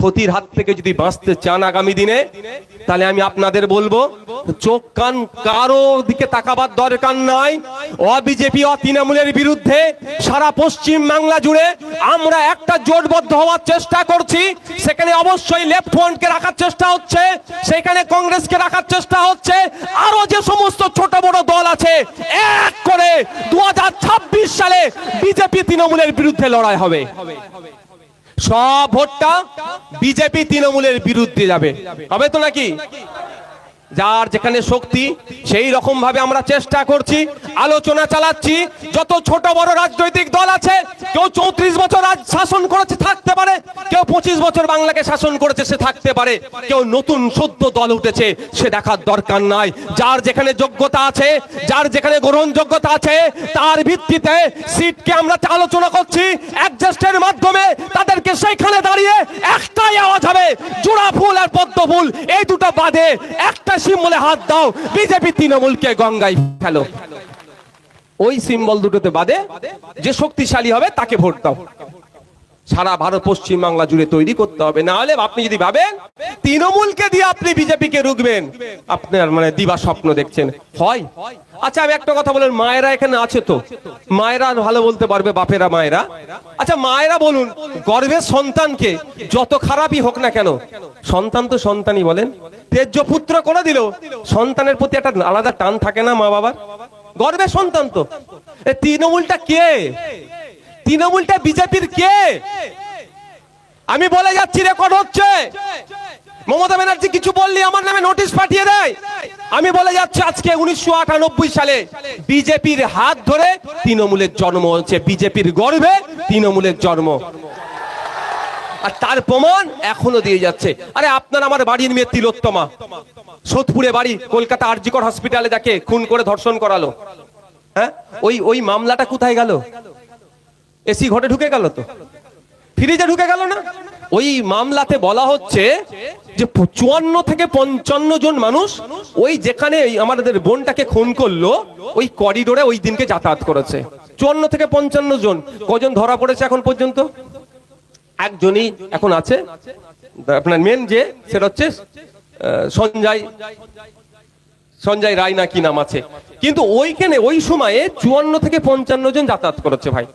ক্ষতির হাত থেকে যদি বাঁচতে চান আগামী দিনে, তাহলে আমি আপনাদের বলব, চোখ কান কারও দিকে তাকাবার দরকার নাই। অ বিজেপি, অ তৃণমূলের বিরুদ্ধে সারা পশ্চিম বাংলা জুড়ে আমরা একটা জোটবদ্ধ হওয়ার চেষ্টা করছি। সেখানে অবশ্যই লেফট ফ্রন্টকে রাখার চেষ্টা হচ্ছে, সেখানে কংগ্রেসকে রাখার চেষ্টা হচ্ছে। আরও যে সমস্ত ছোট বড় দল আছে, এক করে দু হাজার ছাব্বিশ সালে বিজেপি তৃণমূলের বিরুদ্ধে লড়াই হবে। সব ভোটটা বিজেপি তৃণমূলের বিরুদ্ধে যাবে। হবে তো নাকি? যার যেখানে শক্তি, সেই রকম ভাবে আমরা চেষ্টা করছি, আলোচনা চালাচ্ছি। যত ছোট বড় রাজনৈতিক দল আছে, কেউ চৌত্রিশ বছর রাজ শাসন করেছে, থাকতে পারে। কেউ পঁচিশ বছর বাংলাকে শাসন করেছে, সে থাকতে পারে। কেউ নতুন সদ্য দল উঠেছে, সে দেখার দরকার নাই। যার যেখানে যোগ্যতা আছে, যার যেখানে গ্রহণযোগ্যতা আছে, তার ভিত্তিতে সিটকে আমরা আলোচনা করছি, অ্যাডজাস্টের মাধ্যমে তাদেরকে সেইখানে দাঁড়িয়ে একটাই আওয়াজ হবে, জোড়া ফুল আর পদ্ম ফুল। এই দুটো বাদে একটা সিম্বলে হাত দাও। বিজেপি তৃণমূলকে গঙ্গায় ফেলো। ওই সিম্বল দুটোতে বাদে যে শক্তিশালী হবে তাকে ভোট দাও। সারা ভারত পশ্চিম বাংলা জুড়ে তৈরি করতে হবে। না হলে আপনি যদি ভাবেন তৃণমূলকে দিয়ে আপনি বিজেপিকে রুখবেন, আপনার মানে দিবা স্বপ্ন দেখছেন। হয়। আচ্ছা আমি একটা কথা বলেন, মায়েরা এখানে আছে তো? মায়েরা ভালো বলতে পারবে, বাপেরা, মায়েরা? আচ্ছা মায়েরা বলুন গর্বের সন্তানকে যত খারাপই হোক না কেন, সন্তান তো সন্তানই বলেন। তেজ্য পুত্র করে দিল? সন্তানের প্রতি একটা আলাদা টান থাকে না মা বাবার? গর্বের সন্তান তো। তৃণমূলটা কে? তৃণমূলটা বিজেপির কে? আমি বলে যাচ্ছি রেকর্ড হচ্ছে। মমতা ব্যানার্জি কিছু বললি, আমার নামে নোটিশ পাঠিয়ে দেয়। আমি বলে যাচ্ছি আজকে উনিশশো আটানব্বই সালে বিজেপির হাত ধরে তৃণমূলের জন্ম হচ্ছে বিজেপির গর্বে তৃণমূলের জন্ম। আর তার প্রমাণ এখনও দিয়ে যাচ্ছে। আরে আপনার আমার বাড়ির মেয়ে তিলোত্তমা। সোদপুরে বাড়ি, কলকাতা আরজিকর হসপিটালে যাকে খুন করে ধর্ষণ করালো। হ্যাঁ? ওই ওই মামলাটা কোথায় গেল? এসি ঘরে ঢুকে গেল তো? ফ্রিজে ঢুকে গেল না? ওই মামলাতে বলা হচ্ছে যে চুয়ান্ন থেকে পঞ্চান্ন জন মানুষ ওই যেখানে আমাদের বোনটাকে খুন করল, ওই করিডোরে ওই দিনকে যাতায়াত করেছে। চুয়ান্ন থেকে পঞ্চান্ন জন। কজন ধরা পড়েছে এখন পর্যন্ত? একজনই এখন আছে। আপনার মেন যে, সেটা হচ্ছে সঞ্জয় সঞ্জয় রায় না কি নাম আছে। কিন্তু ওইখানে ওই সময়ে চুয়ান্ন থেকে পঞ্চান্ন জন যাতায়াত করেছে ভাই।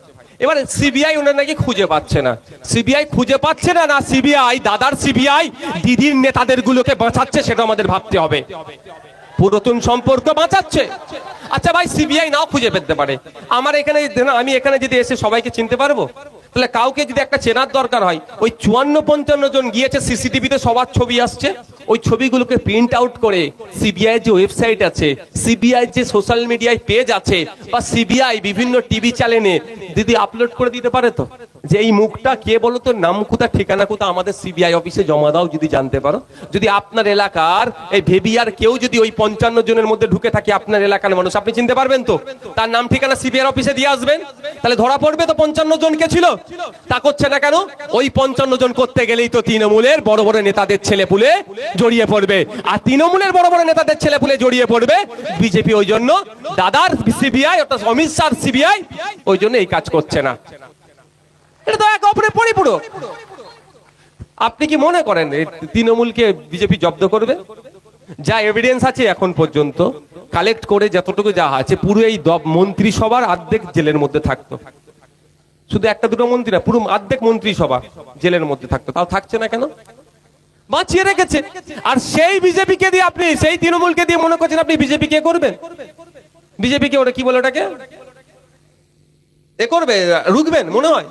এবারে সিবিআই ওনার নাকি খুঁজে পাচ্ছে না। সিবিআই খুঁজে পাচ্ছে না না সিবিআই দাদার সিবিআই দিদির নেতাদের গুলোকে বাঁচাচ্ছে, সেটা আমাদের ভাবতে হবে। পুরাতন সম্পর্ক বাঁচাচ্ছে। আচ্ছা ভাই সিবিআই নাও খুঁজে পেতে পারে। আমার এখানে আমি এখানে যদি এসে সবাইকে চিনতে পারব, তাহলে কাউকে যদি একটা চেনার দরকার হয়, ওই চুয়ান্ন পঞ্চান্ন জন গিয়েছে সিসিটিভিতে সবার ছবি আসছে, ওই ছবিগুলোকে প্রিন্ট আউট করে সিবিআই যে ওয়েবসাইট আছে সিবিআই যে সোশ্যাল মিডিয়ায় পেজ আছে, বা সিবিআই বিভিন্ন টিভি চ্যানেলে দিদি আপলোড করে দিতে পারে তো? যে এই মুখটা কে বলো তো? নাম কোথা ঠিকানা কোথা আমাদের সিবিআই অফিসে জমা দাও যদি জানতে পারো। যদি আপনার এলাকার এই ভেবিয়ার কেউ যদি ওই পঞ্চান্ন জনের মধ্যে ঢুকে থাকে আপনার এলাকার মানুষ, আপনি চিনতে পারবেন তো? তার নাম, ঠিকানা সিবিআই অফিসে দিয়ে আসবেন। তাহলে ধরা পড়বে তো পঞ্চান্ন জন কে ছিল? তা করছে না কেন? ওই পঞ্চান্ন জন করতে গেলেই তো তৃণমূলের বড় বড় নেতাদের ছেলে পুলে জড়িয়ে পড়বে। আর তৃণমূলের বড় বড় নেতাদের ছেলে পুলে জড়িয়ে পড়বে। বিজেপি ওই জন্য, দাদার সিবিআই অর্থাৎ অমিত শাহ সিবিআই ওই জন্য এই কাজ করছে না। এটা তো এক অপরের পরিপূরক। আপনি কি মনে করেন তৃণমূলকে বিজেপি জব্দ করবে? যা এভিডেন্স আছে এখন পর্যন্ত। কালেক্ট করে যতটুকু যা আছে, পুরো এই মন্ত্রিসভার অর্ধেক জেলের মধ্যে থাকতো। শুধু একটা দুটো মন্ত্রী না, পুরো অর্ধেক মন্ত্রিসভা জেলের মধ্যে থাকতো। তাও থাকছে না কেন? বাঁচিয়ে রেখেছে। আর সেই বিজেপি কে দিয়ে আপনি, সেই তৃণমূলকে দিয়ে মনে করছেন আপনি বিজেপি কে করবেন? বিজেপি কে ওটা কি বলে ওটাকে? এ করবে, রুখবেন, মনে হয়।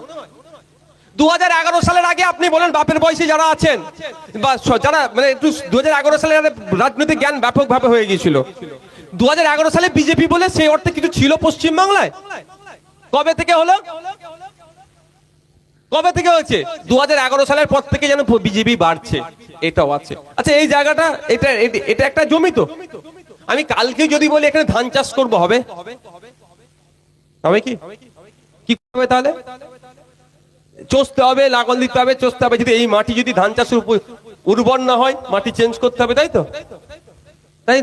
দু হাজার এগারো সালের আগে আপনি বলেন বাপের বয়সী যারা আছেন, বা যারা মানে একটু দু হাজার সালে রাজনৈতিক জ্ঞান ব্যাপকভাবে হয়ে গিয়েছিল। দু হাজার এগারো সালে বিজেপি বলে সেই অর্থে কিছু ছিল পশ্চিম বাংলায় কবে থেকে হলো? কবে থেকে হয়েছে? দু হাজার এগারো সালের পর থেকে যেন বিজেপি বাড়ছে, এটাও আছে। আচ্ছা এই জায়গাটা, এটা এটা একটা জমি তো। আমি কালকে যদি বলি এখানে ধান চাষ করব, হবে? হবে কি? কি করবে তাহলে? চষতে হবে লাঙল দিতে হবে, চষতে হবে। যদি এই মাটি যদি ধান চাষের উর্বর না হয়, মাটি চেঞ্জ করতে হবে, তাই তো? তাই?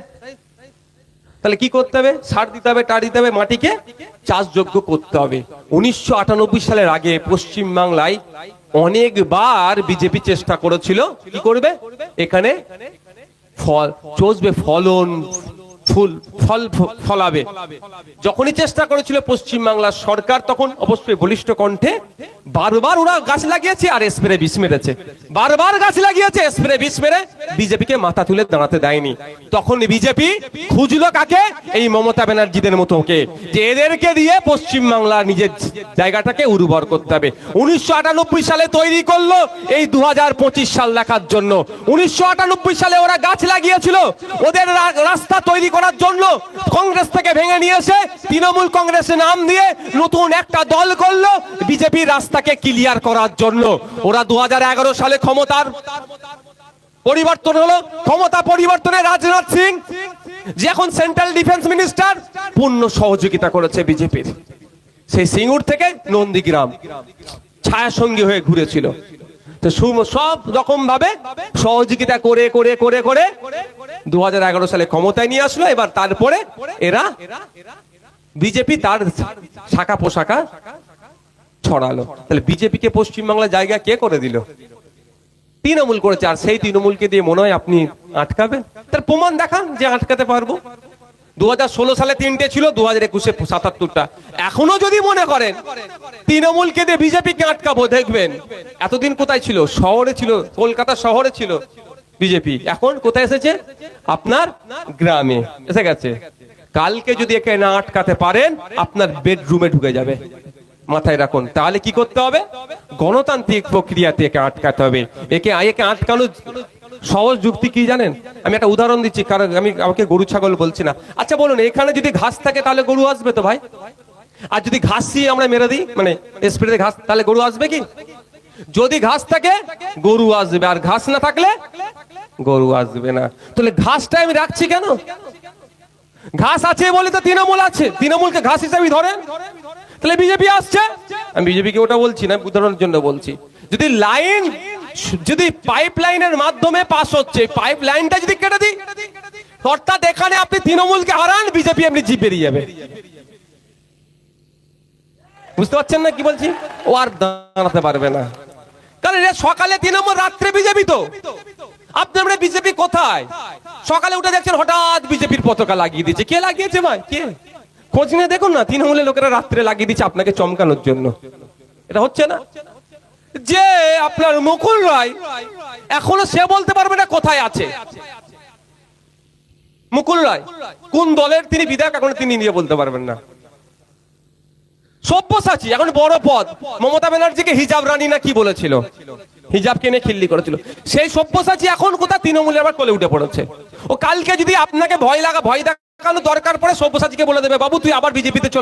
তাহলে কি করতে হবে? সার দিতে হবে, টার দিতে হবে, মাটিকে চাষযোগ্য করতে হবে। উনিশশো আটানব্বই সালের আগে পশ্চিম বাংলায় অনেকবার বিজেপি চেষ্টা করেছিল। কি করবে? এখানে ফল চষবে ফলন ফুল, ফল ফলাবে। যখনই চেষ্টা করেছিল পশ্চিমবাংলার সরকার, তখন অবশ্যই বলিষ্ঠ কণ্ঠে বারবার ওরা গাছ লাগিয়েছে আর স্প্রে বিষ মেরেছে। বারবার গাছ লাগিয়েছে, স্প্রে বিষ মেরে বিজেপিকে মাথা তুলে দাঁড়াতে দেয়নি। তখন বিজেপি খুঁজলো কাকে? এই মমতা ব্যানার্জিদের মতোকে যে এদেরকে দিয়ে পশ্চিমবাংলার নিজের জায়গাটাকে উর্বর করতে হবে। উনিশশো আটানব্বই সালে তৈরি করল এই দু হাজার পঁচিশ সাল দেখার জন্য। উনিশশো আটানব্বই সালে ওরা গাছ লাগিয়েছিল। ওদের রাস্তা তৈরি করার জন্য কংগ্রেস থেকে ভেঙে নিয়ে এসে তৃণমূল কংগ্রেসের নাম দিয়ে নতুন একটা দল করল বিজেপি রাস্তাকে ক্লিয়ার করার জন্য। ওরা দু সালে ক্ষমতার পরিবর্তন হলো। ক্ষমতা পরিবর্তনে রাজনাথ সিং, যে এখন সেন্ট্রাল ডিফেন্স মিনিস্টার পূর্ণ সহযোগিতা করেছে বিজেপির। সেই সিঙ্গুর থেকে নন্দীগ্রাম ছায়া সঙ্গী হয়ে ঘুরেছিল। তো সব রকম ভাবে সহযোগিতা করে করে করে করে দুহাজার এগারো সালে ক্ষমতায় নিয়ে আসলো। এবার তারপরে এরা বিজেপি তার শাখা পোশাকা ছড়ালো। তাহলে বিজেপিকে পশ্চিমবাংলার জায়গা কে করে দিল? তৃণমূল করেছে। আর সেই তৃণমূলকে দিয়ে মনে হয় আপনি আটকাবেন। তার প্রমাণ দেখান যে আটকাতে পারব। দুহাজার ষোলো সালে তিনটে ছিল দু হাজার একুশে সাতাত্তরটা। এখনও যদি মনে করেন, তৃণমূলকে দিয়ে বিজেপিকে আটকাবো, দেখবেন। এতদিন কোথায় ছিল? শহরে ছিল, কলকাতা শহরে ছিল বিজেপি। এখন কোথায় এসেছে? আপনার গ্রামে এসে গেছে। কালকে যদি একে না আটকাতে পারেন, আপনার বেডরুমে ঢুকে যাবে। মাথায় রাখুন। তাহলে কি করতে হবে? গণতান্ত্রিক প্রক্রিয়াতে একে আটকাতে হবে। একে একে আটকানো সহজ যুক্তি কি জানেন? আমি একটা উদাহরণ দিচ্ছি, কারণ আমি আমাকে গরু ছাগল বলছি না। আচ্ছা বলুন, এখানে যদি ঘাস থাকে তাহলে গরু আসবে তো ভাই? আর যদি ঘাস দিয়ে আমরা মেরে দিই মানে স্প্রেতে ঘাস, তাহলে গরু আসবে কি? যদি ঘাস থাকে, গরু আসবে। আর ঘাস না থাকলে, গরু আসবে না। তাহলে ঘাসটা আমি রাখছি কেন? ঘাস আছে বলে তো তৃণমূল আছে। তৃণমূলকে ঘাস হিসাবে ধরেন। তাহলে বিজেপি আসছে। আমি বিজেপিকে ওটা বলছি না উদাহরণের জন্য বলছি। যদি লাইন যদি পাইপ লাইনের মাধ্যমে পাস হচ্ছে পাইপ লাইনটা যদি কেটে দিই, অর্থাৎ এখানে আপনি তৃণমূলকে হারান, বিজেপি আপনি জিপ বেরিয়ে যাবে। বুঝতে পারছেন না কি বলছি? ও আর দাঁড়াতে পারবে না। কারণ সকালে তৃণমূল, রাত্রে বিজেপি তো। আপনি আপনার বিজেপি কোথায়? সকালে উঠে দেখছেন হঠাৎ বিজেপির পতাকা লাগিয়ে দিচ্ছে। কে লাগিয়েছে ভাই? কে? খোঁজ নিয়ে দেখুন না, তৃণমূলের লোকেরা রাত্রে লাগিয়ে দিচ্ছে আপনাকে চমকানোর জন্য। এটা হচ্ছে না? যে আপনার মুকুল রায় এখনও সে বলতে পারবে না কোথায় আছে। মুকুল রায়, কোন দলের তিনি বিধায়ক এখনও তিনি নিয়ে বলতে পারবেন না। সব্যসাচী, এখন বড় পদ, মমতা ব্যানার্জিকে হিজাব রানী না কি বলেছিল? হিজাব কেনে খিল্লি করেছিল। সেই সব্যসাচী এখন কোথায়? তৃণমূলে আবার কোলে উঠে পড়েছে। ও কালকে যদি আপনাকে ভয় লাগা, ভয় দেখানো দরকার পড়ে, সব্যসাচীকে বলে দেবে, বাবু, তুই আবার বিজেপিতে চলে